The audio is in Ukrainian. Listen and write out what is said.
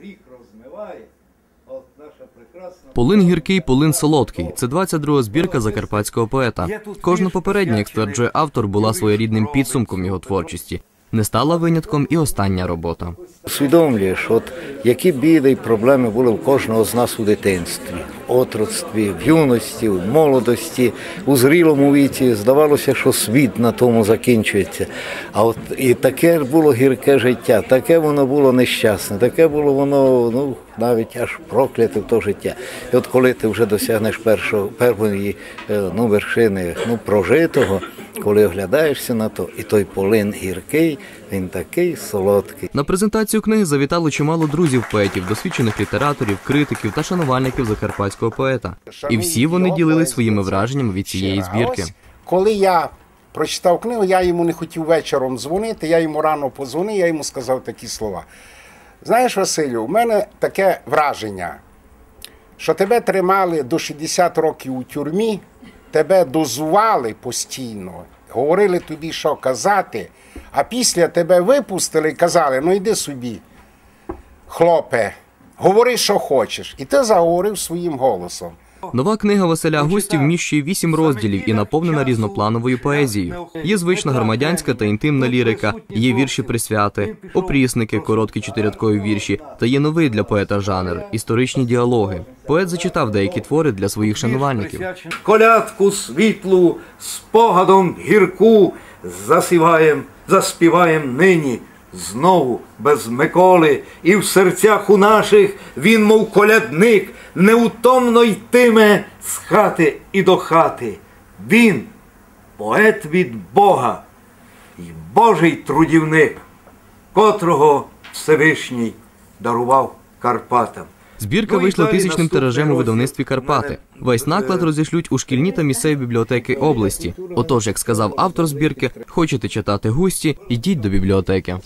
гріх розмиває. От наша прекрасна. Полин гіркий, полин солодкий. Це 22 збірка закарпатського поета. Кожна попередня, як стверджує автор, була своєрідним підсумком його творчості. Не стала винятком і остання робота. Усвідомлюєш, от які біди і проблеми були в кожного з нас у дитинстві, в отроцтві, в юності, в молодості, у зрілому віці. Здавалося, що світ на тому закінчується. А от і таке було гірке життя, таке воно було нещасне, таке було воно ну, навіть аж прокляте в то життя. І от коли ти вже досягнеш першого, першої е, ну, вершини ну, прожитого, коли оглядаєшся на то, і той полин гіркий, він такий солодкий. На презентацію книги завітало чимало друзів поетів, досвідчених літераторів, критиків та шанувальників закарпатського поета. І всі вони ділились своїми враженнями від цієї збірки. коли я прочитав книгу, я йому не хотів вечором дзвонити, я йому рано позвонив, я йому сказав такі слова. Знаєш, Василю, у мене таке враження, що тебе тримали до 60 років у тюрмі, тебе дозували постійно, говорили тобі, що казати, а після тебе випустили і казали, ну йди собі, хлопе, говори, що хочеш. І ти заговорив своїм голосом. Нова книга Василя Густі вміщує вісім розділів і наповнена різноплановою поезією. Є звична громадянська та інтимна лірика, є вірші присвяти, опрісники, короткі чотирядкові вірші, та є новий для поета жанр історичні діалоги. Поет зачитав деякі твори для своїх шанувальників. Колядку світлу, спогадом гірку засіваєм, заспіваєм нині. Знову без Миколи, і в серцях у наших він, мов колядник, неутомно йтиме з хати і до хати. Він поет від Бога і Божий трудівник, котрого Всевишній дарував Карпатам. Збірка вийшла тисячним тиражем у видавництві Карпати. Весь наклад розішлють у шкільні та місцеві бібліотеки області. Отож, як сказав автор збірки, хочете читати густі, ідіть до бібліотеки.